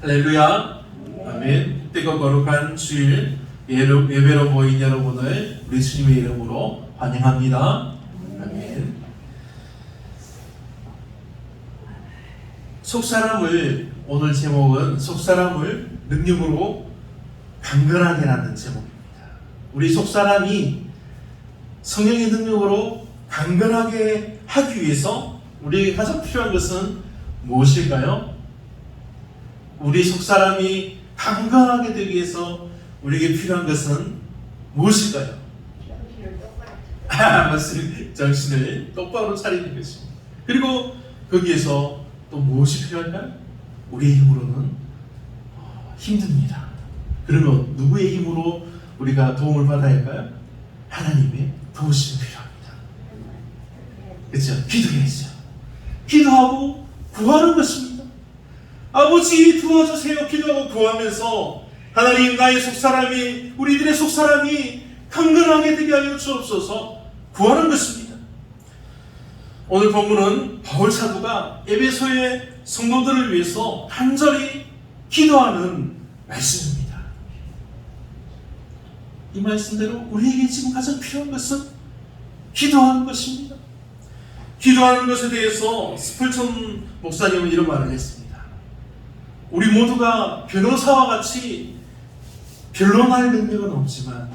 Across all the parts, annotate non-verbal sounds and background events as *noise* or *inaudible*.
할렐루야. 아멘. 뜨거 거룩한 주일 예배로 모인 여러분을 우리 주님의 이름으로 환영합니다. 아멘. 속사람을 오늘 제목은 속사람을 능력으로 강건하게라는 제목입니다. 우리 속사람이 성령의 능력으로 강건하게 하기 위해서 우리에게 가장 필요한 것은 무엇일까요? 우리 속사람이 강건하게 되기 위해서 우리에게 필요한 것은 무엇일까요? 아, 맞습니다. 정신을 똑바로 차리는 것입니다. 그리고 거기에서 또 무엇이 필요할까요? 우리의 힘으로는 어, 힘듭니다. 그러면 누구의 힘으로 우리가 도움을 받아야 할까요? 하나님의 도우심이 필요합니다. 그렇죠? 기도해야죠. 기도하고 구하는 것입니다. 아버지 도와주세요. 기도하고 구하면서 하나님 나의 속사람이 우리들의 속사람이 강건하게 되게 하여 주옵소서 구하는 것입니다. 오늘 본문은 바울 사도가 에베소의 성도들을 위해서 간절히 기도하는 말씀입니다. 이 말씀대로 우리에게 지금 가장 필요한 것은 기도하는 것입니다. 기도하는 것에 대해서 스플천 목사님은 이런 말을 했습니다. 우리 모두가 변호사와 같이 변론할 능력은 없지만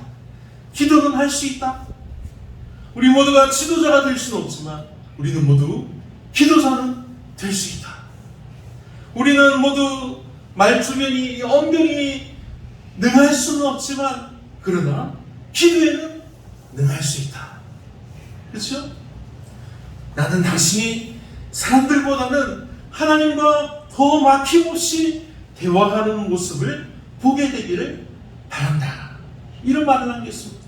기도는 할 수 있다. 우리 모두가 지도자가 될 수는 없지만 우리는 모두 기도자는 될 수 있다. 우리는 모두 말주변이 언변이 능할 수는 없지만 그러나 기도에는 능할 수 있다. 그렇죠? 나는 당신이 사람들보다는 하나님과 더 막힘없이 대화하는 모습을 보게 되기를 바란다. 이런 말을 남겼습니다.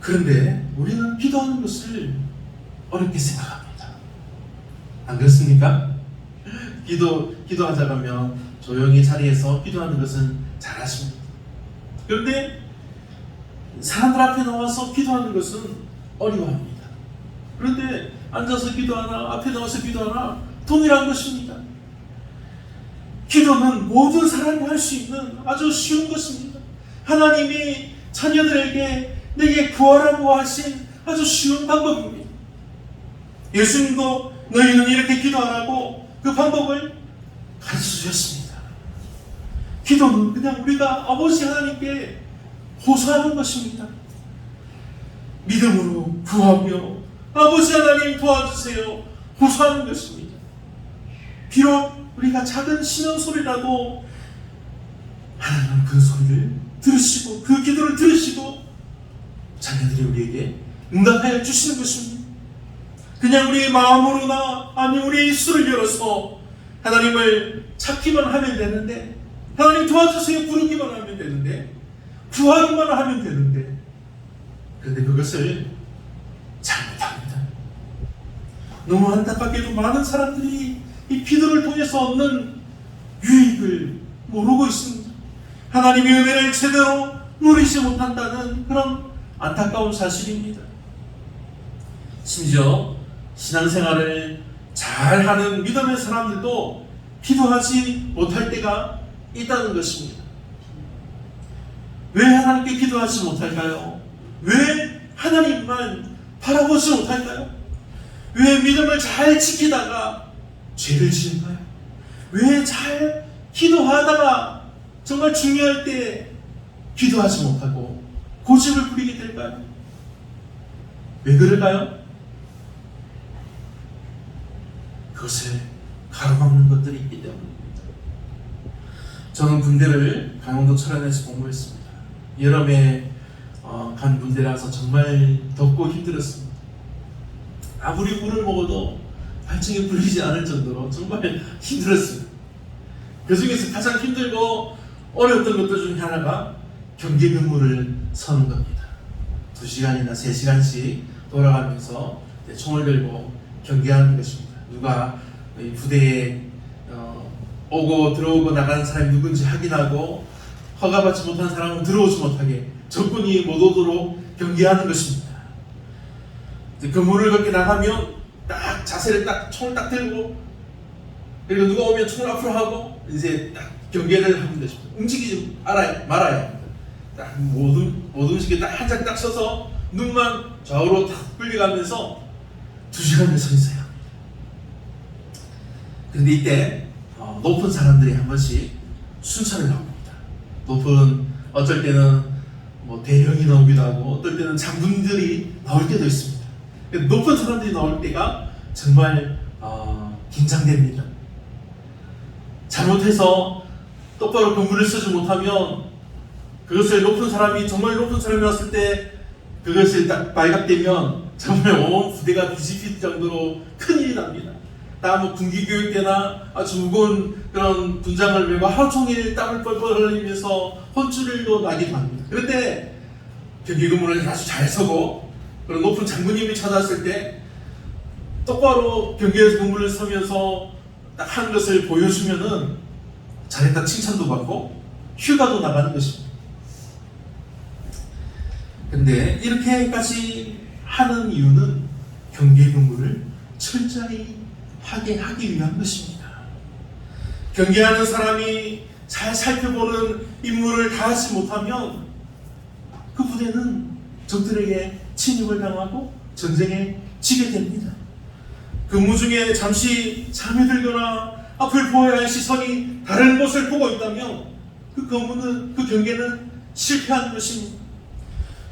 그런데 우리는 기도하는 것을 어렵게 생각합니다. 안 그렇습니까? 기도, 기도하자 면 조용히 자리에서 기도하는 것은 잘하십니다. 그런데 사람들 앞에 나와서 기도하는 것은 어려워합니다. 그런데 앉아서 기도하나 앞에 나와서 기도하나 동일한 것입니다. 기도는 모든 사람이 할 수 있는 아주 쉬운 것입니다. 하나님이 자녀들에게 내게 구하라고 하신 아주 쉬운 방법입니다. 예수님도 너희는 이렇게 기도하라고 그 방법을 가르쳐 주셨습니다. 기도는 그냥 우리가 아버지 하나님께 호소하는 것입니다. 믿음으로 구하며 아버지 하나님 도와주세요. 호소하는 것입니다. 비록 우리가 작은 신음 소리라도 하나님은 그 소리를 들으시고 그 기도를 들으시고 자녀들이 우리에게 응답하여 주시는 것입니다. 그냥 우리의 마음으로나 아니 우리의 입술을 열어서 하나님을 찾기만 하면 되는데 하나님 도와주세요 부르기만 하면 되는데 구하기만 하면 되는데 그런데 그것을 잘못합니다. 너무 안타깝게도 많은 사람들이 이 기도를 통해서 얻는 유익을 모르고 있습니다. 하나님의 은혜를 제대로 누리지 못한다는 그런 안타까운 사실입니다. 심지어 신앙생활을 잘하는 믿음의 사람들도 기도하지 못할 때가 있다는 것입니다. 왜 하나님께 기도하지 못할까요? 왜 하나님만 바라보지 못할까요? 왜 믿음을 잘 지키다가 죄를 지을까요? 왜 잘 기도하다가 정말 중요할 때 기도하지 못하고 고집을 부리게 될까요? 왜 그럴까요? 그것을 가로막는 것들이 있기 때문입니다. 저는 군대를 강원도 철원에서 복무했습니다. 여름에 어, 간 군대라서 정말 덥고 힘들었습니다. 아무리 물을 먹어도 발정이 불리지 않을 정도로 정말 힘들었습니다. 그 중에서 가장 힘들고 어려웠던 것들 중에 하나가 경계 근무를 서는 겁니다. 두 시간이나 세 시간씩 돌아가면서 총을 들고 경계하는 것입니다. 누가 이 부대에 어, 오고 들어오고 나가는 사람이 누군지 확인하고 허가받지 못한 사람은 들어오지 못하게 적군이 못 오도록 경계하는 것입니다. 이제 근무를 그렇게 나가면 딱 자세를 딱 총을 딱 들고 그리고 누가 오면 총을 앞으로 하고 이제 딱 경계를 하는 것입니다. 움직이지 말아야, 말아야 합니다. 딱 모든 모든 음식에 딱 한 장 딱 서서 눈만 좌우로 탁 불려가면서 두 시간을 서 있어요. 그런데 이때 어, 높은 사람들이 한 번씩 순찰을 나옵니다. 높은 어쩔 때는 뭐 대령이 나오기도 하고 어떨 때는 장군들이 나올 때도 있습니다. 높은 사람들이 나올 때가 정말 어, 긴장됩니다. 잘못해서 똑바로 공부를 쓰지 못하면 그것을 높은 사람이 정말 높은 사람이 왔을 때 그것을 딱 발각되면 정말 온 부대가 뒤집힐 정도로 큰일이 납니다. 다뭐 군기교육 때나 아주 무거운 그런 분장을 메고 하루 종일 땀을 뻘뻘 흘리면서 혼쭐도 나기도 합니다. 그런데 경기 근무를 아주 잘 서고 그런 높은 장군님이 찾아왔을 때 똑바로 경기에서 근무를 서면서 딱 한 것을 보여주면은 잘했다 칭찬도 받고 휴가도 나가는 것입니다. 근데 이렇게까지 하는 이유는 경계 근무를 철저히 하게 하기 위한 것입니다. 경계하는 사람이 잘 살펴보는 임무를 다하지 못하면 그 부대는 적들에게 침입을 당하고 전쟁에 지게 됩니다. 근무 중에 잠시 잠이 들거나 앞을 보아야 할 시선이 다른 곳을 보고 있다면 그 근무는 그 경계는 실패하는 것입니다.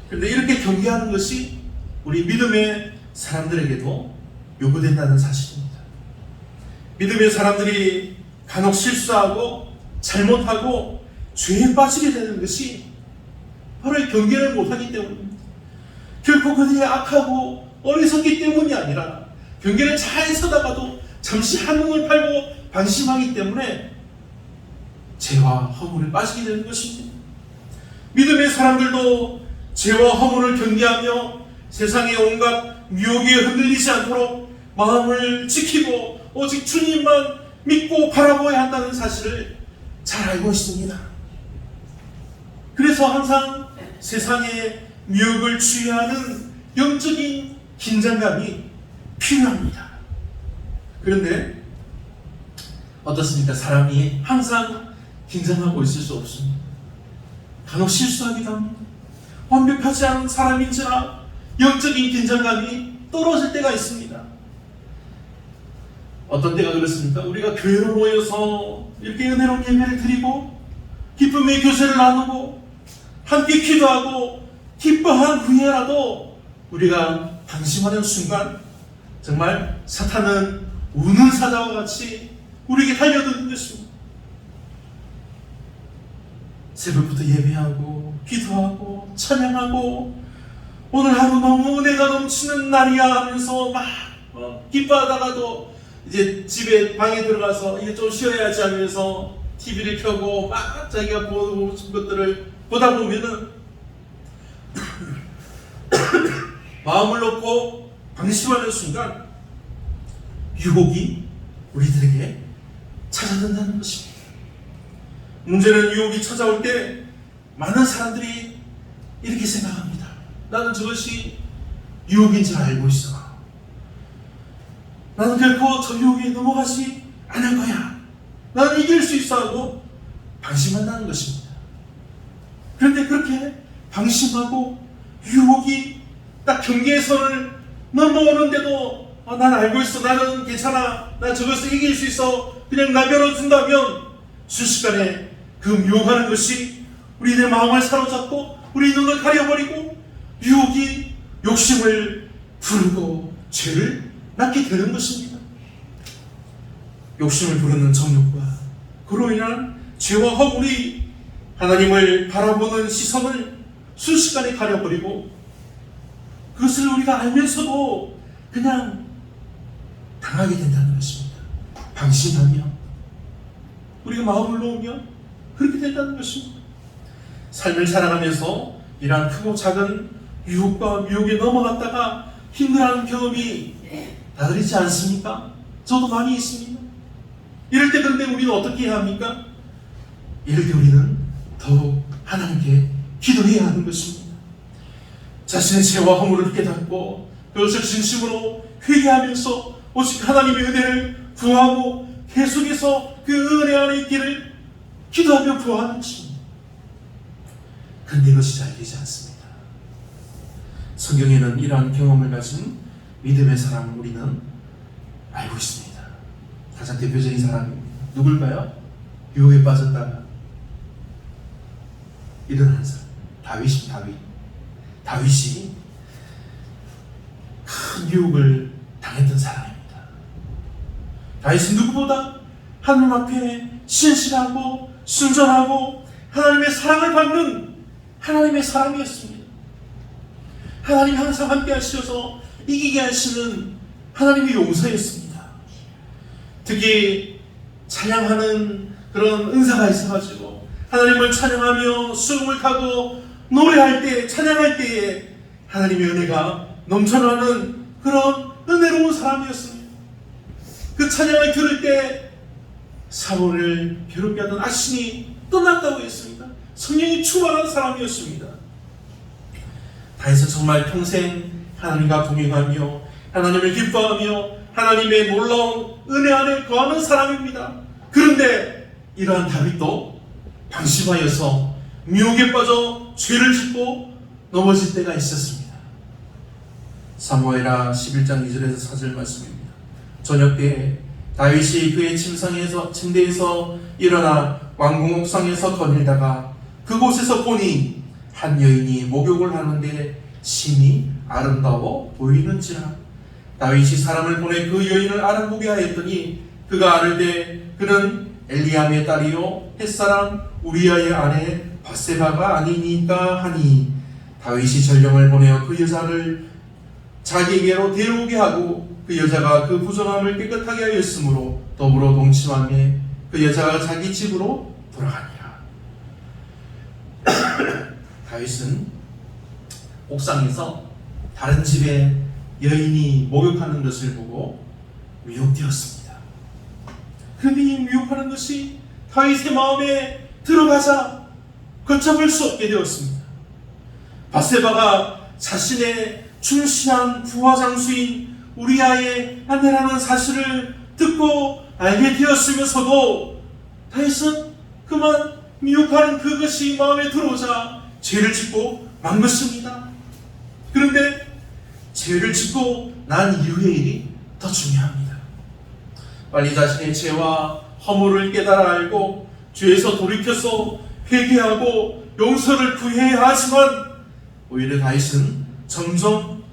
그런데 이렇게 경계하는 것이 우리 믿음의 사람들에게도 요구된다는 사실입니다. 믿음의 사람들이 간혹 실수하고 잘못하고 죄에 빠지게 되는 것이 바로 이 경계를 못하기 때문입니다. 결코 그들이 악하고 어리석기 때문이 아니라 경계를 잘 서다가도 잠시 한눈을 팔고 방심하기 때문에 죄와 허물에 빠지게 되는 것입니다. 믿음의 사람들도 죄와 허물을 경계하며 세상의 온갖 미혹에 흔들리지 않도록 마음을 지키고 오직 주님만 믿고 바라보아야 한다는 사실을 잘 알고 있습니다. 그래서 항상 세상의 미혹을 주의하는 영적인 긴장감이 필요합니다. 그런데 어떻습니까? 사람이 항상 긴장하고 있을 수 없습니다. 간혹 실수하기도 합니다. 완벽하지 않은 사람인지라 영적인 긴장감이 떨어질 때가 있습니다. 어떤 때가 그렇습니까? 우리가 교회로 모여서 이렇게 은혜로운 예배를 드리고 기쁨의 교제를 나누고 함께 기도하고 기뻐한 후에라도 우리가 방심하는 순간 정말 사탄은 우는 사자와 같이 우리에게 달려드는 것입니다. 새벽부터 예배하고 기도하고 찬양하고 오늘 하루 너무 은혜가 넘치는 날이야 하면서 막 어, 기뻐하다가도 이제 집에 방에 들어가서 이제 좀 쉬어야지 하면서 TV를 켜고 막 자기가 싶은 것들을 보다 보면은 마음을 놓고 방심하는 순간 유혹이 우리들에게 찾아든다는 것입니다. 문제는 유혹이 찾아올 때 많은 사람들이 이렇게 생각합니다. 나는 저것이 유혹인 줄 알고 있어. 나는 결코 저 유혹에 넘어가지 않을 거야. 나는 이길 수 있어 하고 방심한다는 것입니다. 그런데 그렇게 방심하고 유혹이 딱 경계선을 넘어오는데도 아, 난 알고 있어. 나는 괜찮아. 나 저것을 이길 수 있어. 그냥 나면을 준다면 순식간에 그 유혹하는 것이 우리의 마음을 사로잡고 우리 눈을 가려버리고 유혹이 욕심을 부르고 죄를 낳게 되는 것입니다. 욕심을 부르는 정욕과 그로 인한 죄와 허물이 하나님을 바라보는 시선을 순식간에 가려버리고 그것을 우리가 알면서도 그냥 당하게 된다는 것입니다. 방심하며 우리가 마음을 놓으면 그렇게 된다는 것입니다. 삶을 살아가면서 이러한 크고 작은 유혹과 미혹에 넘어갔다가 힘들어하는 경험이 다들 있지 않습니까? 저도 많이 있습니다. 이럴 때 그런데 우리는 어떻게 해야 합니까? 이럴 때 우리는 더욱 하나님께 기도해야 하는 것입니다. 자신의 죄와 허물을 깨닫고 그것을 진심으로 회개하면서 오직 하나님의 은혜를 구하고 계속해서 그 은혜 안에 있기를 기도하며 구하는 것입니다. 그런데 이것이 잘 되지 않습니다. 성경에는 이러한 경험을 가진 믿음의 사람을 우리는 알고 있습니다. 가장 대표적인 사람입니다. 누굴까요? 유혹에 빠졌다가 일어나는 사람. 다윗이 다윗. 다윗이 큰 유혹을 당했던 사람입니다. 다윗은 누구보다 하나님 앞에 신실하고 순전하고 하나님의 사랑을 받는 하나님의 사람이었습니다. 하나님 항상 함께 하셔서 이기게 하시는 하나님의 용서였습니다. 특히 찬양하는 그런 은사가 있어가지고 하나님을 찬양하며 수음을 타고 노래할 때 찬양할 때에 하나님의 은혜가 넘쳐나는 그런 은혜로운 사람이었습니다. 그 찬양을 들을 때 사울을 괴롭게 하던 악신이 떠났다고 했습니다. 성령이 충만한 사람이었습니다. 다윗은 정말 평생 하나님과 동행하며 하나님을 기뻐하며 하나님의 놀라운 은혜 안에 거하는 사람입니다. 그런데 이러한 다윗도 방심하여서 미혹에 빠져 죄를 짓고 넘어질 때가 있었습니다. 사무엘하 11장 2절에서 4절 말씀입니다. 저녁 때 다윗이 그의 침상에서 침대에서 일어나 왕궁 옥상에서 거닐다가 그곳에서 보니 한 여인이 목욕을 하는데 심히 아름다워 보이는지라 다윗이 사람을 보내 그 여인을 알아보게 하였더니 그가 아는데 그는 엘리암의 딸이요 햇사람 우리아의 아내 바세바가 아니니까 하니 다윗이 전령을 보내어 그 여자를 자기에게로 데려오게 하고 그 여자가 그 부정함을 깨끗하게 하였으므로 더불어 동침하며 그 여자가 자기 집으로 돌아가니라. *coughs* 다윗은 옥상에서 다른 집에 여인이 목욕하는 것을 보고 미혹되었습니다. 그런데 이 미혹하는 것이 다윗의 마음에 들어가자 걷잡을 수 없게 되었습니다. 바세바가 자신의 충신한 부하 장수인 우리아의 아내라는 사실을 듣고 알게 되었으면서도 다윗은 그만 미혹하는 그것이 마음에 들어오자 죄를 짓고 만 것입니다. 그런데 죄를 짓고 난 이후의 일이 더 중요합니다. 빨리 자신의 죄와 허물을 깨달아 알고 죄에서 돌이켜서 회개하고 용서를 구해야 하지만 오히려 다윗은 점점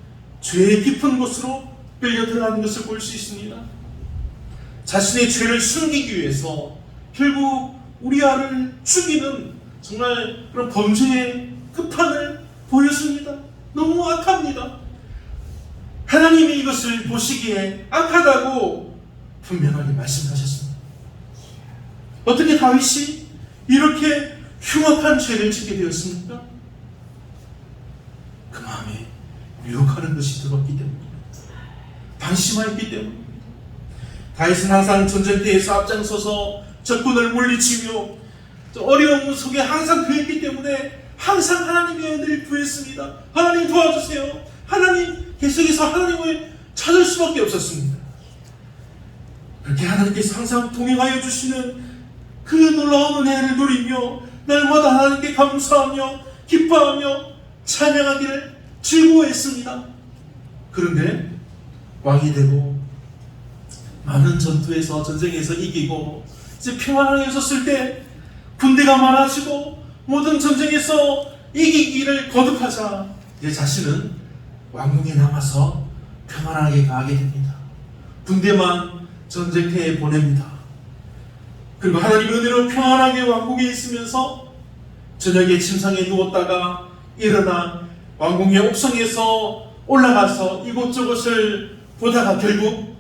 죄의 깊은 곳으로 끌려 들어가는 것을 볼 수 있습니다. 자신의 죄를 숨기기 위해서 결국 우리아를 죽이는 정말 그런 범죄의 끝판을 보였습니다. 너무 악합니다. 하나님이 이것을 보시기에 악하다고 분명하게 말씀하셨습니다. 어떻게 다윗이 이렇게 흉악한 죄를 짓게 되었습니까? 그 마음에 유혹하는 것이 들었기 때문입니다. 방심하였기 때문입니다. 다윗은 항상 전쟁터에서 앞장서서 적군을 물리치며 어려움 속에 항상 그랬기 때문에 항상 하나님의 은혜를 구했습니다. 하나님 도와주세요. 하나님 계속해서 하나님을 찾을 수밖에 없었습니다. 그렇게 하나님께서 항상 동행하여 주시는 그 놀라운 은혜를 누리며 날마다 하나님께 감사하며 기뻐하며 찬양하기를 즐거워했습니다. 그런데 왕이 되고 많은 전투에서 전쟁에서 이기고 이제 평안하게 섰을 때 군대가 많아지고 모든 전쟁에서 이기기를 거듭하자 이제 자신은 왕궁에 남아서 평안하게 가게 됩니다. 군대만 전쟁터에 보냅니다. 그리고 하나님의 은혜로 평안하게 왕궁에 있으면서 저녁에 침상에 누웠다가 일어나 왕궁의 옥상에서 올라가서 이곳저곳을 보다가 결국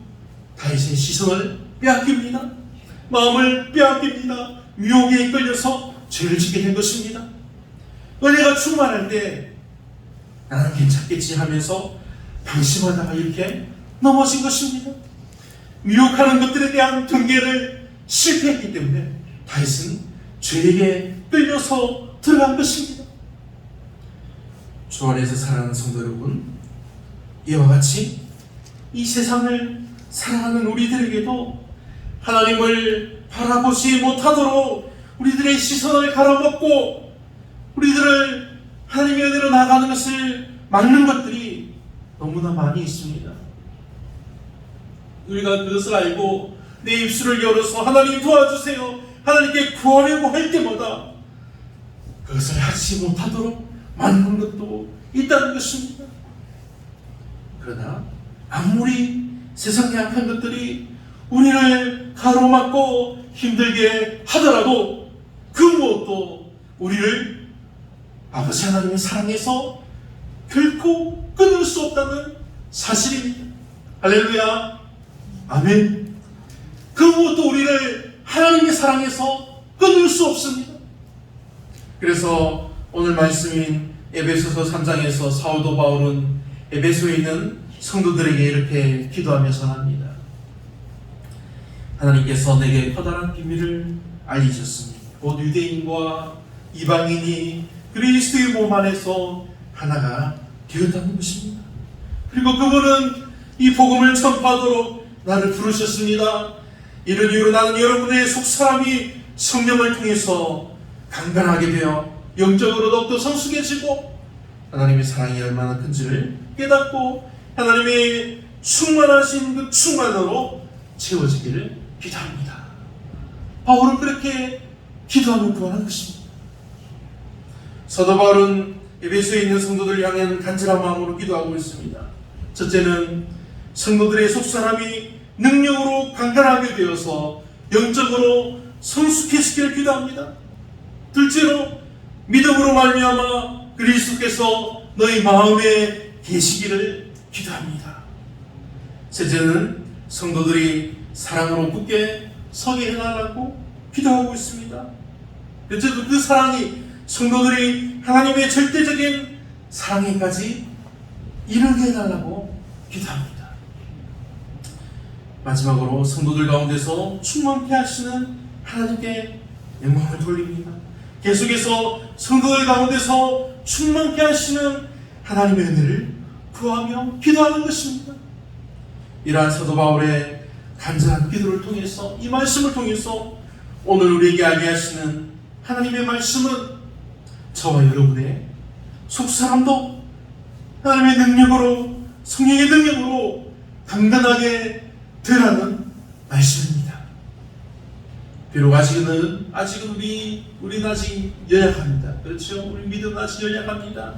다윗의 시선을 빼앗깁니다. 마음을 빼앗깁니다. 미혹에 이끌려서 죄를 짓게 된 것입니다. 은혜가 충만할 때 나는 괜찮겠지 하면서 방심하다가 이렇게 넘어진 것입니다. 미혹하는 것들에 대한 경계를 실패했기 때문에 다윗은 죄에게 끌려서 들어간 것입니다. 주 안에서 사랑하는 성도 여러분, 이와 같이 이 세상을 사랑하는 우리들에게도 하나님을 바라보지 못하도록 우리들의 시선을 가로막고 우리들을 하나님의 은혜로 나가는 것을 막는 것들이 너무나 많이 있습니다. 우리가 그것을 알고 내 입술을 열어서 하나님 도와주세요. 하나님께 구하려고 할 때마다 그것을 하지 못하도록 막는 것도 있다는 것입니다. 그러나 아무리 세상의 악한 것들이 우리를 가로막고 힘들게 하더라도 그 무엇도 우리를 아버지 하나님의 사랑에서 결코 끊을 수 없다는 사실입니다. 할렐루야. 아멘. 그 무엇도 우리를 하나님의 사랑에서 끊을 수 없습니다. 그래서 오늘 말씀인 에베소서 3장에서 사우도 바울은 에베소에 있는 성도들에게 이렇게 기도하며 전합니다. 하나님께서 내게 커다란 비밀을 알리셨습니다. 곧 유대인과 이방인이 그리스도의 몸 안에서 하나가 되었다는 것입니다. 그리고 그분은 이 복음을 전파하도록 나를 부르셨습니다. 이런 이유로 나는 여러분의 속사람이 성령을 통해서 강건하게 되어 영적으로 더욱더 성숙해지고 하나님의 사랑이 얼마나 큰지를 깨닫고 하나님의 충만하신 그 충만으로 채워지기를 기도합니다. 바울은 그렇게 기도하며 구하는 것입니다. 사도 바울은 에베소에 있는 성도들을 향한 간절한 마음으로 기도하고 있습니다. 첫째는 성도들의 속사람이 능력으로 강건하게 되어서 영적으로 성숙해지기를 기도합니다. 둘째로 믿음으로 말미암아 그리스도께서 너희 마음에 계시기를 기도합니다. 셋째는 성도들이 사랑으로 굳게 서게 해달라고 기도하고 있습니다. 넷째도 그 사랑이 성도들이 하나님의 절대적인 사랑에까지 이르게 해달라고 기도합니다. 마지막으로 성도들 가운데서 충만케 하시는 하나님께 영광을 돌립니다. 계속해서 성도들 가운데서 충만케 하시는 하나님의 은혜를 구하며 기도하는 것입니다. 이러한 사도 바울의 간절한 기도를 통해서 이 말씀을 통해서 오늘 우리에게 알게 하시는 하나님의 말씀은 저와 여러분의 속사람도 하나님의 능력으로 성령의 능력으로 강건하게 되라는 말씀입니다. 비록 아직은 아직은 우리 우리는 아직 연약합니다. 그렇죠? 우리 믿음 아직 연약합니다.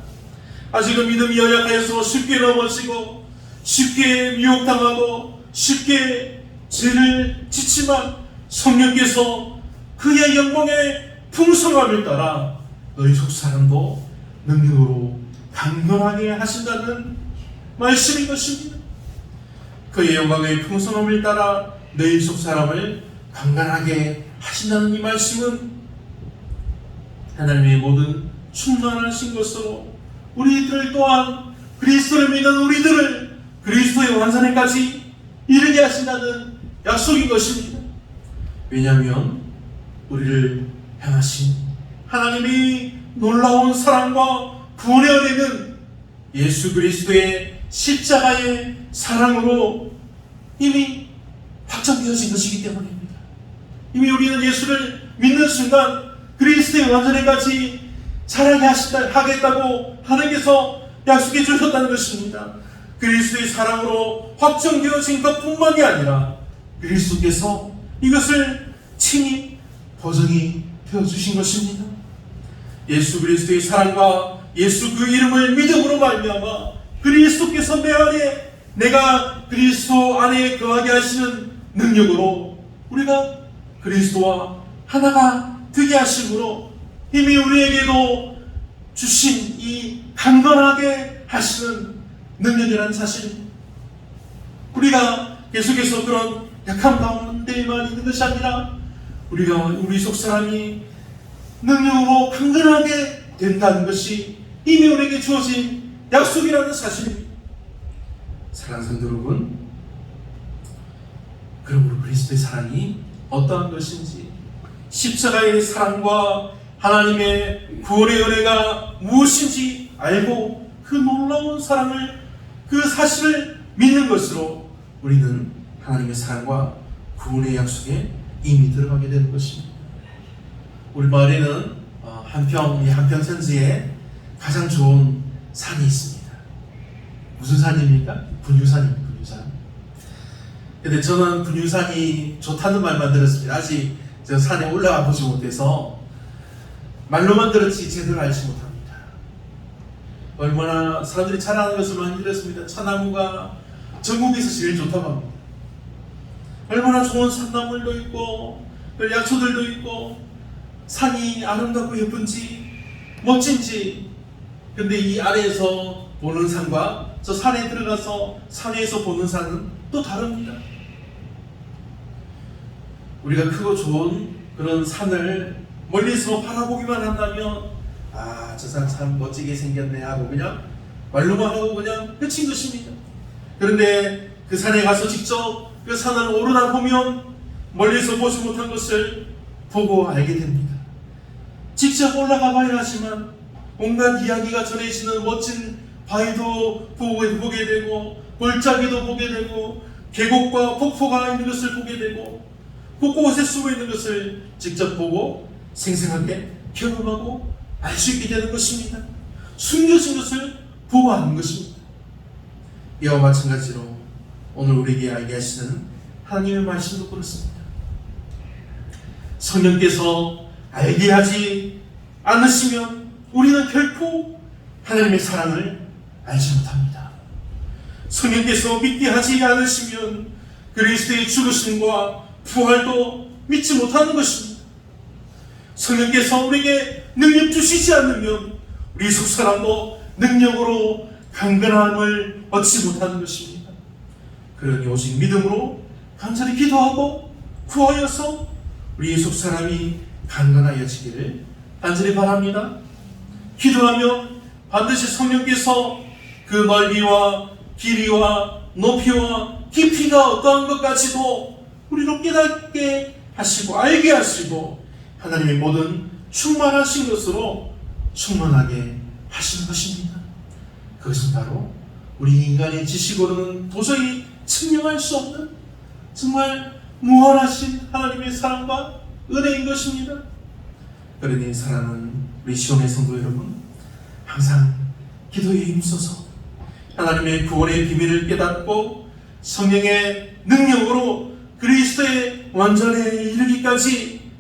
아직은 믿음이 연약해서 쉽게 넘어지고 쉽게 미혹당하고 쉽게 죄를 짓지만 성령께서 그의 영광의 풍성함을 따라 너희 속 사람도 능력으로 강건하게 하신다는 말씀인 것입니다. 그의 영광의 풍성함을 따라 너희 속 사람을 강건하게 하신다는 이 말씀은 하나님의 모든 충만하신 것으로 우리들 또한 그리스도를 믿는 우리들을 그리스도의 완전에까지 이르게 하신다는 약속인 것입니다. 왜냐하면 우리를 향하신 하나님이 놀라운 사랑과 구원의 은혜는 예수 그리스도의 십자가의 사랑으로 이미 확정되어진 것이기 때문입니다. 이미 우리는 예수를 믿는 순간 그리스도의 자라게 하신다, 하겠다고 하나님께서 약속해 주셨다는 것입니다. 그리스도의 사랑으로 확정되어진 것 뿐만이 아니라 그리스도께서 이것을 친히 보정이 되어주신 것입니다. 예수 그리스도의 사랑과 예수 그 이름을 믿음으로 말미암아 그리스도께서 내 안에 내가 그리스도 안에 거하게 하시는 능력으로 우리가 그리스도와 하나가 되게 하심으로 이미 우리에게도 주신 이 강건하게 하시는 능력이라는 사실입니다. 우리가 계속해서 그런 약함 가운데만 있는 것이 아니라 우리가 우리 속 사람이 능력으로 강건하게 된다는 것이 이미 우리에게 주어진 약속이라는 사실입니다. 사랑하는 성도 여러분, 그러므로 그리스도의 사랑이 어떠한 것인지 십자가의 사랑과 하나님의 구원의 은혜가 무엇인지 알고 그 놀라운 사랑을 그 사실을 믿는 것으로 우리는 하나님의 사랑과 구원의 약속에 이미 들어가게 되는 것입니다. 우리 마을에는 어, 한평 이 한평 천지에 가장 좋은 산이 있습니다. 무슨 산입니까? 분유산입니다. 분유산. 근데 저는 분유산이 좋다는 말만 들었습니다. 아직 저 산에 올라가 보지 못해서 말로만 들었지 제대로 알지 못합니다. 얼마나 사람들이 자랑하는 것을 많이 들었습니다. 차나무가 전국에서 제일 좋다고 합니다. 얼마나 좋은 산나물도 있고 약초들도 있고 산이 아름답고 예쁜지 멋진지 근데 이 아래에서 보는 산과 저 산에 들어가서 산 위에서 보는 산은 또 다릅니다. 우리가 크고 좋은 그런 산을 멀리서 바라보기만 한다면 아 저산참 멋지게 생겼네 하고 그냥 말로만 하고 그냥 끝인 것입니다. 그런데 그 산에 가서 직접 그 산을 오르다 보면 멀리서 보지 못한 것을 보고 알게 됩니다. 직접 올라가 봐야 하지만 온갖 이야기가 전해지는 멋진 바위도 보게, 되고 골짜기도 보게 되고 계곡과 폭포가 있는 것을 보게 되고 곳곳에 숨어 있는 것을 직접 보고 생생하게 경험하고 알 수 있게 되는 것입니다. 숨겨진 것을 보고 하는 것입니다. 이와 마찬가지로 오늘 우리에게 알게 하시는 하나님의 말씀도 그렇습니다. 성령께서 알게 하지 않으시면 우리는 결코 하나님의 사랑을 알지 못합니다. 성령께서 믿게 하지 않으시면 그리스도의 죽으심과 부활도 믿지 못하는 것입니다. 성령께서 우리에게 능력 주시지 않으면 우리 속 사람도 능력으로 강건함을 얻지 못하는 것입니다. 그러니 오직 믿음으로 간절히 기도하고 구하여서 우리 속 사람이 강건하여지기를 간절히 바랍니다. 기도하며 반드시 성령께서 그 넓이와 길이와 높이와 깊이가 어떠한 것까지도 우리로 깨닫게 하시고 알게 하시고 하나님의 모든 충만하신 것으로 충만하게 하시는 것입니다. 그것은 바로 우리 인간의 지식으로는 도저히 증명할 수 없는 정말 무한하신 하나님의 사랑과 은혜인 것입니다. 그러니 사랑하는 우리 시온의 성도 여러분, 항상 기도에 힘써서 하나님의 구원의 비밀을 깨닫고 성령의 능력으로 그리스도의 완전에 이르기까지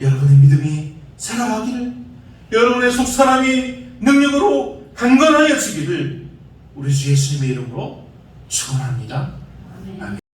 여러분의 믿음이 살아가기를 여러분의 속 사람이 능력으로 강건하여지기를 우리 주 예수님의 이름으로 축원합니다. 아멘.